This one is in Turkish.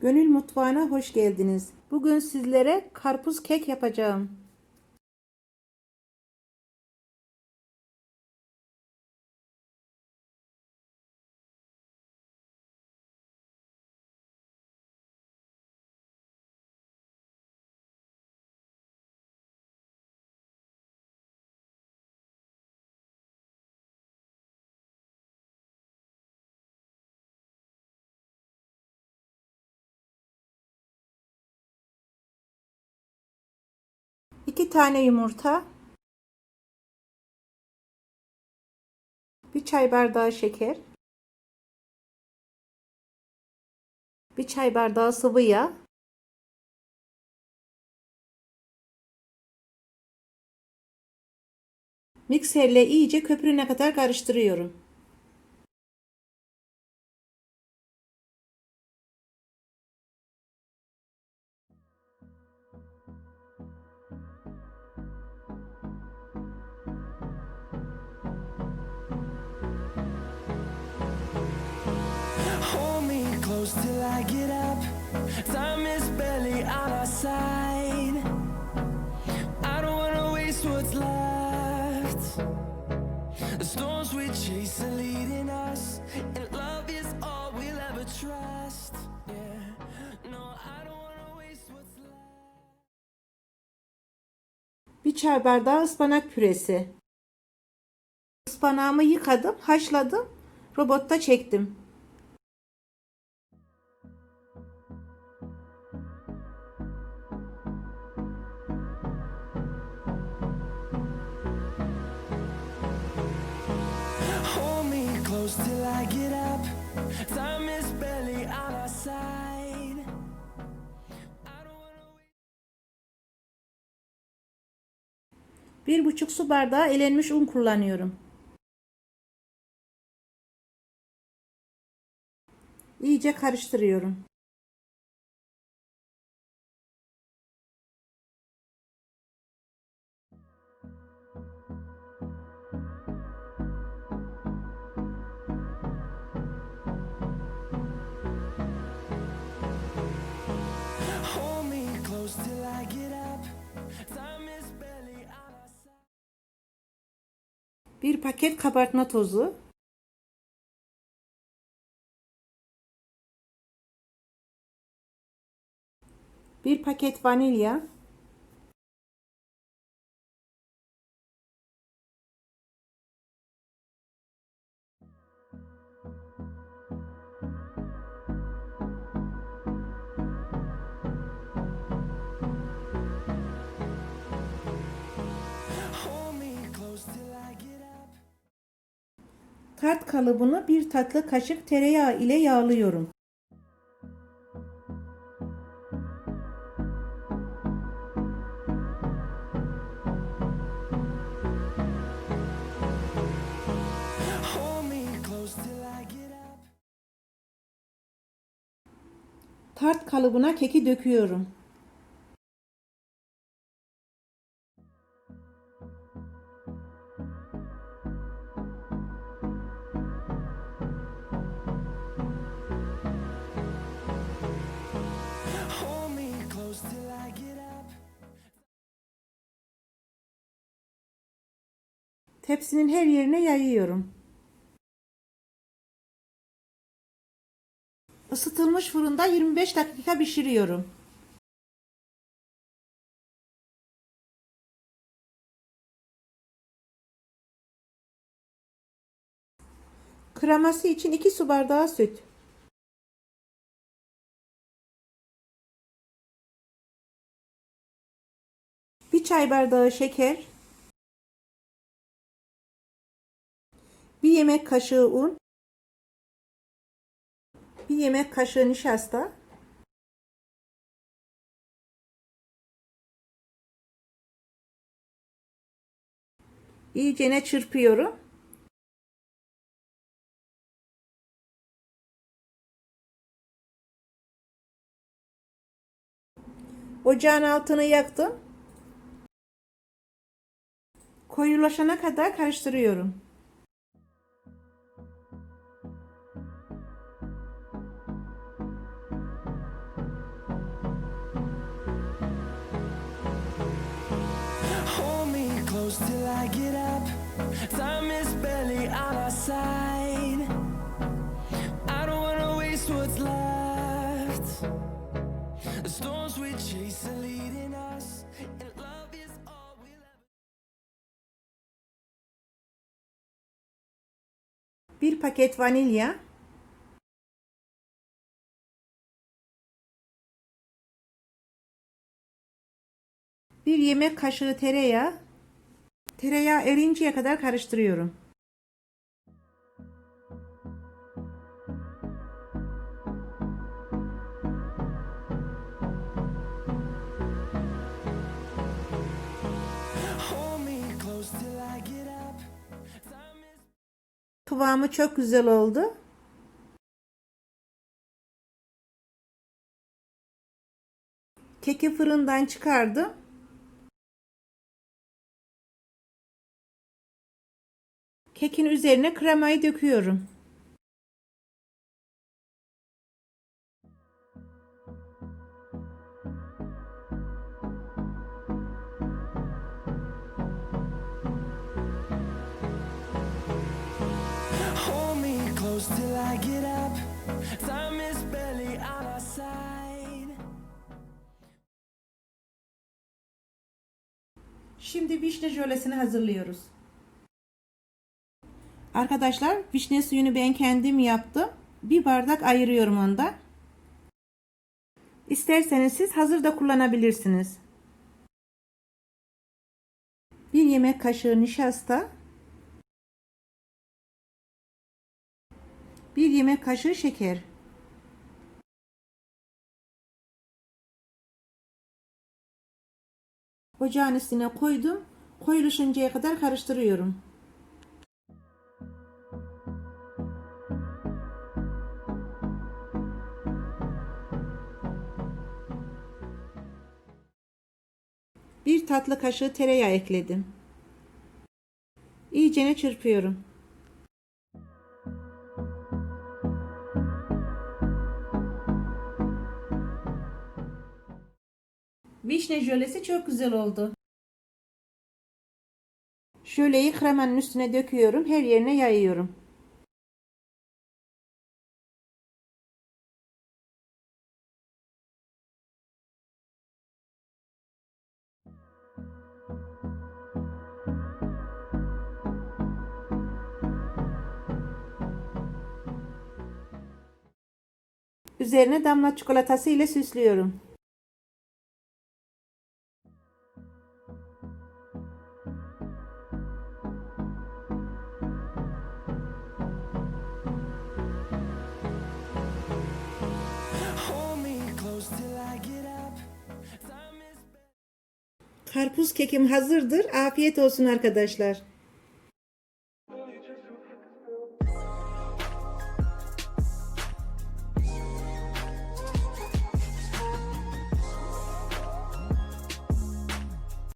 Gönül mutfağına hoş geldiniz. Bugün sizlere karpuz kek yapacağım. İki tane yumurta, bir çay bardağı şeker, bir çay bardağı sıvı yağ, mikserle iyice köpürene kadar karıştırıyorum. Get up. Time is barely on our side. I don't wanna waste what's left. The storms we chase are leading us, and love is all we'll ever trust. Yeah, no, I don't wanna waste what's left. Bir çay bardağı ıspanak püresi. Ispanağımı yıkadım, haşladım, robotta çektim. Close till I get up. Time is barely on our side. Bir buçuk su bardağı elenmiş un kullanıyorum. İyice karıştırıyorum. Bir paket kabartma tozu. Bir paket vanilya. Tart kalıbını bir tatlı kaşık tereyağı ile yağlıyorum. Tart kalıbına keki döküyorum. Tepsinin her yerine yayıyorum. Isıtılmış fırında 25 dakika pişiriyorum. Kreması için 2 su bardağı süt. Bir çay bardağı şeker. Bir yemek kaşığı un. Bir yemek kaşığı nişasta. İyicene çırpıyorum. Ocağın altını yaktım. Koyulaşana kadar karıştırıyorum. I get up. Time is barely on our side. I don't wanna waste what's left. The storms we chase are leading us. Bir paket vanilya, bir yemek kaşığı tereyağı, tereyağı erinceye kadar karıştırıyorum. Kıvamı çok güzel oldu. Keki fırından çıkardım. Kekin üzerine kremayı döküyorum. Şimdi vişne jölesini hazırlıyoruz. Arkadaşlar vişne suyunu ben kendim yaptım. Bir bardak ayırıyorum onda. İsterseniz siz hazır da kullanabilirsiniz. Bir yemek kaşığı nişasta. Bir yemek kaşığı şeker. Ocağın üstüne koydum. Koyuluşuncaya kadar karıştırıyorum. Bir tatlı kaşığı tereyağı ekledim. İyicene çırpıyorum. Vişne jölesi çok güzel oldu. Jöleyi kremanın üstüne döküyorum. Her yerine yayıyorum. Üzerine damla çikolatası ile süslüyorum. Karpuz kekim hazırdır. Afiyet olsun arkadaşlar.